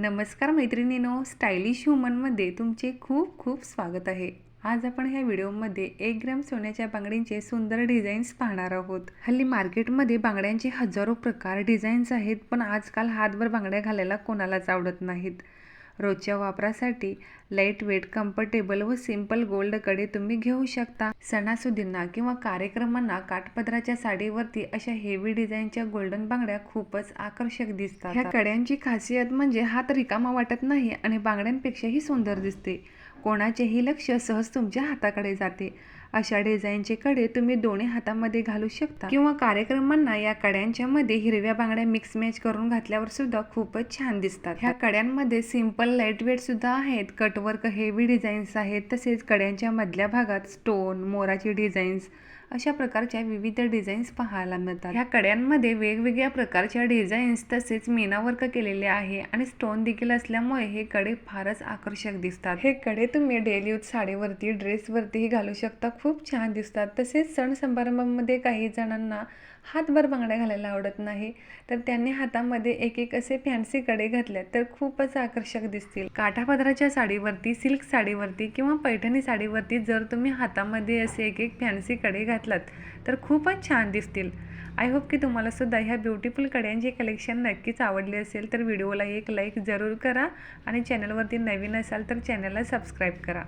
नमस्कार मैत्रिणीनो स्टायलिश ह्युमनमध्ये तुमचे खूप खूप स्वागत आहे. आज आपण ह्या व्हिडिओमध्ये एक ग्रॅम सोन्याच्या बांगड्यांचे सुंदर डिझाईन्स पाहणार आहोत. हल्ली मार्केटमध्ये बांगड्यांचे हजारो प्रकार डिझाईन्स आहेत पण आजकाल हातभर बांगड्या घालायला कोणालाच आवडत नाहीत. रोजच्या वापरासाठी लाइट वेट कम्फर्टेबल व सिंपल गोल्डकडे तुम्ही घेऊ शकता. सणासुदींना किंवा कार्यक्रमांना काठपदराच्या साडीवरती अशा हेवी डिझाईनच्या गोल्डन बांगड्या खूपच आकर्षक दिसतात. ह्या कड्यांची खासियत म्हणजे हात रिकामा वाटत नाही आणि बांगड्यांपेक्षाही सुंदर दिसते. कोणाचेही लक्ष सहज तुमच्या हाताकडे जाते. अशा डिझाईनचे कडे तुम्ही दोन्ही हातामध्ये घालू शकता. किंवा कार्यक्रमांना या कड्यांच्या मध्ये हिरव्या बांगड्या मिक्स मॅच करून घातल्यावर सुद्धा खूपच छान दिसतात. ह्या कड्यांमध्ये सिंपल लाइट वेट सुद्धा आहेत. कटवर्क हेवी डिझाईन्स आहेत. तसेच कड्यांच्या मधल्या भागात स्टोन मोराची डिझाईन्स अशा प्रकारच्या विविध डिझाईन्स पाहायला मिळतात. ह्या कड्यांमध्ये वेगवेगळ्या प्रकारच्या डिझाईन्स तसेच मीनावर्क केलेले आहे आणि स्टोन देखील असल्यामुळे हे कडे फारच आकर्षक दिसतात. हे कडे तुम्ही डेली यूज साडीवरती ड्रेसवरतीही घालू शकता. खूप छान दिसतात. तसेच सण समारंभामध्ये काही जणांना हातभर बांगड्या घालायला आवडत नाही. तर त्यांनी हातामध्ये एक एक असे फॅन्सी कडे घातले तर खूपच आकर्षक दिसतील. काठापदराच्या साडीवरती सिल्क साडीवरती किंवा पैठणी साडीवरती जर तुम्ही हातामध्ये असे एक एक फॅन्सी कडे घातलात तर खूपच छान दिसतील. आय होप की तुम्हाला सुद्धा ह्या ब्युटिफुल कड्यांचे कलेक्शन नक्कीच आवडले असेल तर व्हिडिओला एक लाईक जरूर करा आणि चॅनलवरती नवीन असाल तर चॅनलला सबस्क्राईब करा.